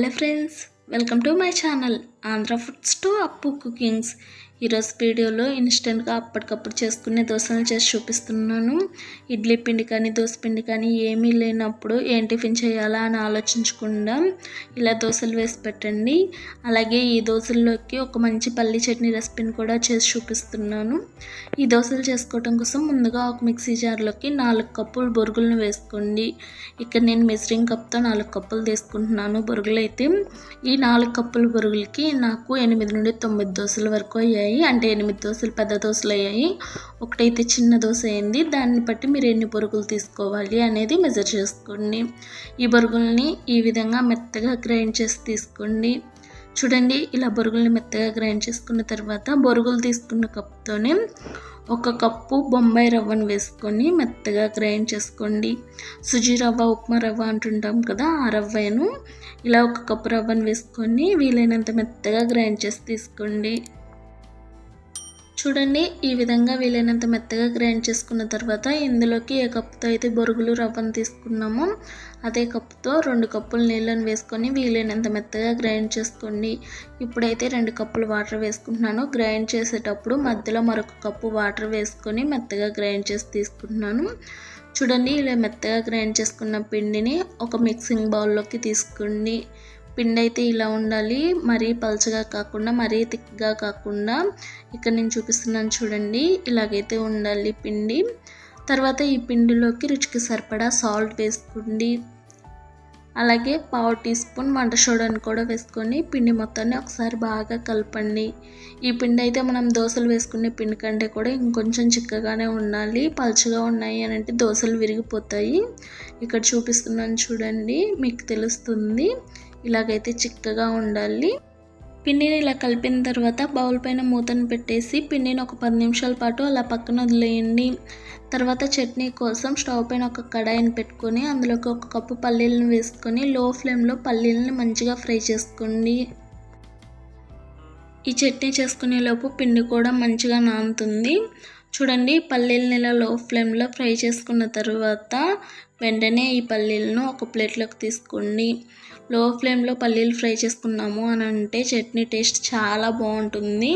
Hello friends welcome to my channel Andhra foods to Appu cookings. ఈరోజు వీడియోలో ఇన్స్టెంట్గా అప్పటికప్పుడు చేసుకునే దోశలు చేసి చూపిస్తున్నాను. ఇడ్లీ పిండి కానీ దోశ పిండి కానీ ఏమీ లేనప్పుడు ఏం టిఫిన్ చేయాలా అని ఆలోచించకుండా ఇలా దోశలు వేసి పెట్టండి. అలాగే ఈ దోశల్లోకి ఒక మంచి పల్లి చట్నీ రెసిపీని కూడా చేసి చూపిస్తున్నాను. ఈ దోశలు చేసుకోవటం కోసం ముందుగా ఒక మిక్సీ జార్లోకి నాలుగు కప్పులు బొరుగులను వేసుకోండి. ఇక్కడ నేను మెజరింగ్ కప్తో నాలుగు కప్పులు తీసుకుంటున్నాను బొరుగులు అయితే ఈ నాలుగు కప్పుల బొరుగులకి నాకు ఎనిమిది నుండి తొమ్మిది దోశల వరకు అయ్యాయి. అంటే ఎనిమిది దోశలు పెద్ద దోశలు అయ్యాయి. ఒకటైతే చిన్న దోశ అయింది. దాన్ని బట్టి మీరు ఎన్ని బొరుగులు తీసుకోవాలి అనేది మెజర్ చేసుకోండి. ఈ బొరుగుల్ని ఈ విధంగా మెత్తగా గ్రైండ్ చేసి తీసుకోండి. చూడండి ఇలా బొరుగుల్ని మెత్తగా గ్రైండ్ చేసుకున్న తర్వాత బొరుగులు తీసుకున్న కప్తోనే ఒక కప్పు బొంబాయి రవ్వను వేసుకొని మెత్తగా గ్రైండ్ చేసుకోండి. సుజీ రవ్వ ఉప్మా రవ్వ అంటుంటాం కదా ఆ రవ్వను. ఇలా ఒక కప్పు రవ్వను వేసుకొని వీలైనంత మెత్తగా గ్రైండ్ చేసి తీసుకోండి. చూడండి ఈ విధంగా వీలైనంత మెత్తగా గ్రైండ్ చేసుకున్న తర్వాత ఇందులోకి ఏ కప్పుతో అయితే బొరుగులు రవ్వను తీసుకున్నామో అదే కప్పుతో రెండు కప్పులు నీళ్ళను వేసుకొని వీలైనంత మెత్తగా గ్రైండ్ చేసుకోండి. ఇప్పుడైతే రెండు కప్పులు వాటర్ వేసుకుంటున్నాను. గ్రైండ్ చేసేటప్పుడు మధ్యలో మరొక కప్పు వాటర్ వేసుకొని మెత్తగా గ్రైండ్ చేసి తీసుకుంటున్నాను. చూడండి ఇలా మెత్తగా గ్రైండ్ చేసుకున్న పిండిని ఒక మిక్సింగ్ బౌల్లోకి తీసుకోండి. పిండి అయితే ఇలా ఉండాలి. మరీ పలచగా కాకుండా మరీ థిక్గా కాకుండా. ఇక్కడ నేను చూపిస్తున్నాను చూడండి. ఇలాగైతే ఉండాలి పిండి. తర్వాత ఈ పిండిలోకి రుచికి సరిపడా సాల్ట్ వేసుకోండి. అలాగే పావు టీ స్పూన్ వంట సోడాని కూడా వేసుకొని పిండి మొత్తాన్ని ఒకసారి బాగా కలపండి. ఈ పిండి అయితే మనం దోశలు వేసుకునే పిండి కంటే కూడా ఇంకొంచెం చిక్కగానే ఉండాలి. పలుచగా ఉన్నాయి అని అంటే దోశలు విరిగిపోతాయి. ఇక్కడ చూపిస్తున్నాను చూడండి. మీకు తెలుస్తుంది. ఇలాగైతే చిక్కగా ఉండాలి. పిండిని ఇలా కలిపిన తర్వాత బౌల్ పైన మూతను పెట్టేసి పిండిని ఒక పది నిమిషాల పాటు అలా పక్కన వదిలేయండి. తర్వాత చట్నీ కోసం స్టవ్ పైన ఒక కడాయిని పెట్టుకొని అందులోకి ఒక కప్పు పల్లీలను వేసుకొని లో ఫ్లేమ్లో పల్లీలను మంచిగా ఫ్రై చేసుకోండి. ఈ చట్నీ చేసుకునే లోపు పిండి కూడా మంచిగా నానుతుంది. చూడండి పల్లీలను ఇలా లో ఫ్లేమ్లో ఫ్రై చేసుకున్న తర్వాత వెంటనే ఈ పల్లీలను ఒక ప్లేట్లోకి తీసుకోండి. లో ఫ్లేమ్లో పల్లీలు ఫ్రై చేసుకున్నాము అని అంటే చట్నీ టేస్ట్ చాలా బాగుంటుంది.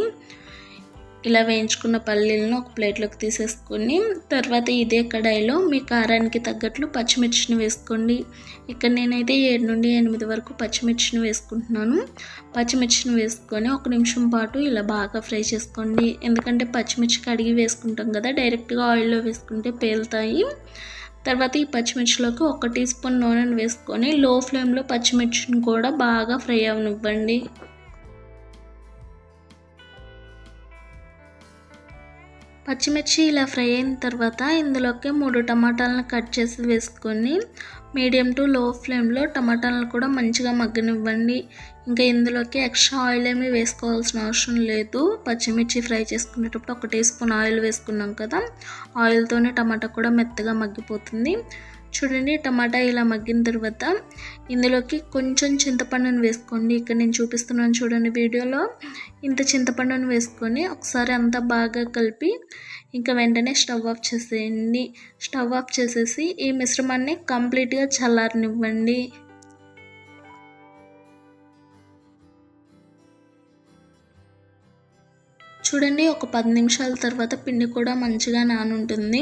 ఇలా వేయించుకున్న పల్లీలను ఒక ప్లేట్లోకి తీసేసుకొని తర్వాత ఇదే కడాయిలో మీ కారానికి తగ్గట్లు పచ్చిమిర్చిని వేసుకోండి. ఇక్కడ నేనైతే ఏడు నుండి ఎనిమిది వరకు పచ్చిమిర్చిని వేసుకుంటున్నాను. పచ్చిమిర్చిని వేసుకొని ఒక నిమిషం పాటు ఇలా బాగా ఫ్రై చేసుకోండి. ఎందుకంటే పచ్చిమిర్చి కడిగి వేసుకుంటాం కదా డైరెక్ట్గా ఆయిల్లో వేసుకుంటే పేలుతాయి. తర్వాత ఈ పచ్చిమిర్చిలోకి ఒక టీ స్పూన్ నూనెను వేసుకొని లో ఫ్లేమ్లో పచ్చిమిర్చిని కూడా బాగా ఫ్రై అవనివ్వండి. పచ్చిమిర్చి ఇలా ఫ్రై అయిన తర్వాత ఇందులోకి మూడు టమాటాలను కట్ చేసి వేసుకొని మీడియం టు లో ఫ్లేమ్లో టమాటాలను కూడా మంచిగా మగ్గనివ్వండి. ఇంకా ఇందులోకి ఎక్స్ట్రా ఆయిల్ ఏమీ వేసుకోవాల్సిన అవసరం లేదు. పచ్చిమిర్చి ఫ్రై చేసుకునేటప్పుడు ఒక టీ స్పూన్ ఆయిల్ వేసుకున్నాం కదా ఆయిల్తోనే టమాటా కూడా మెత్తగా మగ్గిపోతుంది. చూడండి టమాటా ఇలా మగ్గిన తర్వాత ఇందులోకి కొంచెం చింతపండును వేసుకోండి. ఇక్కడ నేను చూపిస్తున్నాను చూడండి వీడియోలో. ఇంత చింతపండును వేసుకొని ఒకసారి అంతా బాగా కలిపి ఇంకా వెంటనే స్టవ్ ఆఫ్ చేసేయండి. స్టవ్ ఆఫ్ చేసేసి ఈ మిశ్రమాన్ని కంప్లీట్గా చల్లారనివ్వండి. చూడండి ఒక పది నిమిషాల తర్వాత పిండి కూడా మంచిగా నానుంటుంది.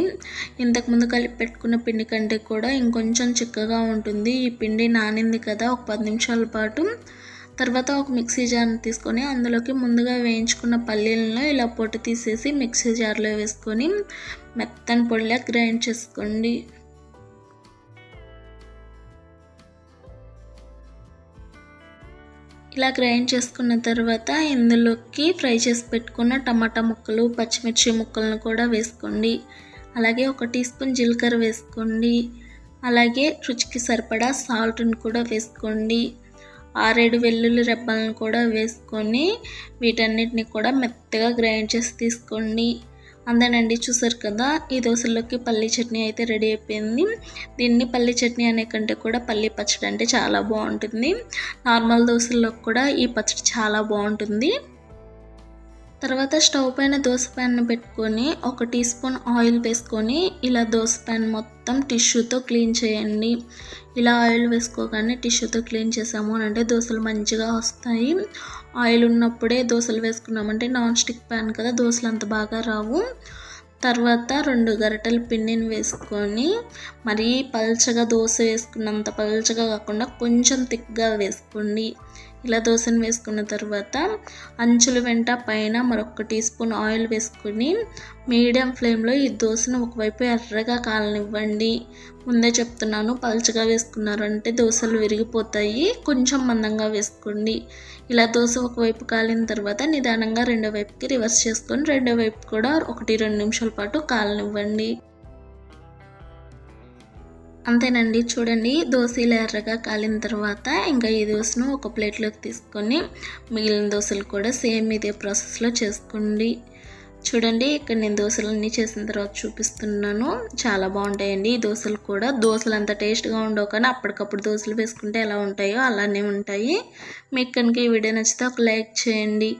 ఇంతకుముందు కలిపి పెట్టుకున్న పిండి కంటే కూడా ఇంకొంచెం చిక్కగా ఉంటుంది. ఈ పిండి నానింది కదా ఒక పది నిమిషాల పాటు. తర్వాత ఒక మిక్సీ జార్ని తీసుకొని అందులోకి ముందుగా వేయించుకున్న పల్లీలను ఇలా పొట్టు తీసేసి మిక్సీ జార్లో వేసుకొని మెత్తని పొడిలా గ్రైండ్ చేసుకోండి. ఇలా గ్రైండ్ చేసుకున్న తర్వాత ఇందులోకి ఫ్రై చేసి పెట్టుకున్న టమాటా ముక్కలు పచ్చిమిర్చి ముక్కలను కూడా వేసుకోండి. అలాగే ఒక టీ స్పూన్ జీలకర్ర వేసుకోండి. అలాగే రుచికి సరిపడా సాల్ట్ని కూడా వేసుకోండి. ఆరేడు వెల్లుల్లి రెబ్బలను కూడా వేసుకొని వీటన్నిటిని కూడా మెత్తగా గ్రైండ్ చేసి తీసుకోండి. అందేనండి చూసారు కదా? ఈ దోశల్లోకి పల్లి చట్నీ అయితే రెడీ అయిపోయింది. దీన్ని పల్లి చట్నీ అనే కంటే కూడా పల్లి పచ్చడి అంటే చాలా బాగుంటుంది. నార్మల్ దోశల్లో కూడా ఈ పచ్చడి చాలా బాగుంటుంది. తర్వాత స్టవ్ పైన దోశ ప్యాన్ పెట్టుకొని ఒక టీ స్పూన్ ఆయిల్ వేసుకొని ఇలా దోశ ప్యాన్ మొత్తం టిష్యూతో క్లీన్ చేయండి. ఇలా ఆయిల్ వేసుకోగానే టిష్యూతో క్లీన్ చేసాము అని అంటే దోశలు మంచిగా వస్తాయి. ఆయిల్ ఉన్నప్పుడే దోశలు వేసుకున్నామంటే నాన్ స్టిక్ ప్యాన్ కదా దోశలు అంత బాగా రావు. తర్వాత రెండు గరిటెల పిండిని వేసుకొని మరీ పల్చగా దోశ వేసుకున్నంత పల్చగా కాకుండా కొంచెం థిక్గా వేసుకోండి. ఇలా దోశను వేసుకున్న తర్వాత అంచుల వెంట పైన మరొక టీ స్పూన్ ఆయిల్ వేసుకొని మీడియం ఫ్లేమ్లో ఈ దోశను ఒకవైపు ఎర్రగా కాలనివ్వండి. ముందే చెప్తున్నాను పల్చగా వేసుకున్నారంటే దోశలు విరిగిపోతాయి. కొంచెం మందంగా వేసుకోండి. ఇలా దోశ ఒకవైపు కాలిన తర్వాత నిదానంగా రెండో వైపుకి రివర్స్ చేసుకొని రెండో వైపు కూడా ఒకటి రెండు నిమిషాల పాటు కాలనివ్వండి. అంతేనండి. చూడండి దోశలు ఎర్రగా కాలిన తర్వాత ఇంకా ఈ దోశను ఒక ప్లేట్లోకి తీసుకొని మిగిలిన దోశలు కూడా సేమ్ ఇదే ప్రాసెస్లో చేసుకోండి. చూడండి ఇక్కడ నేను దోశలు అన్నీ చేసిన తర్వాత చూపిస్తున్నాను. చాలా బాగుంటాయండి ఈ దోశలు కూడా. దోశలు అంత టేస్ట్గా ఉండవు కానీ అప్పటికప్పుడు దోశలు వేసుకుంటే ఎలా ఉంటాయో అలానే ఉంటాయి. మీకు కనుక ఈ వీడియో నచ్చితే ఒక లైక్ చేయండి.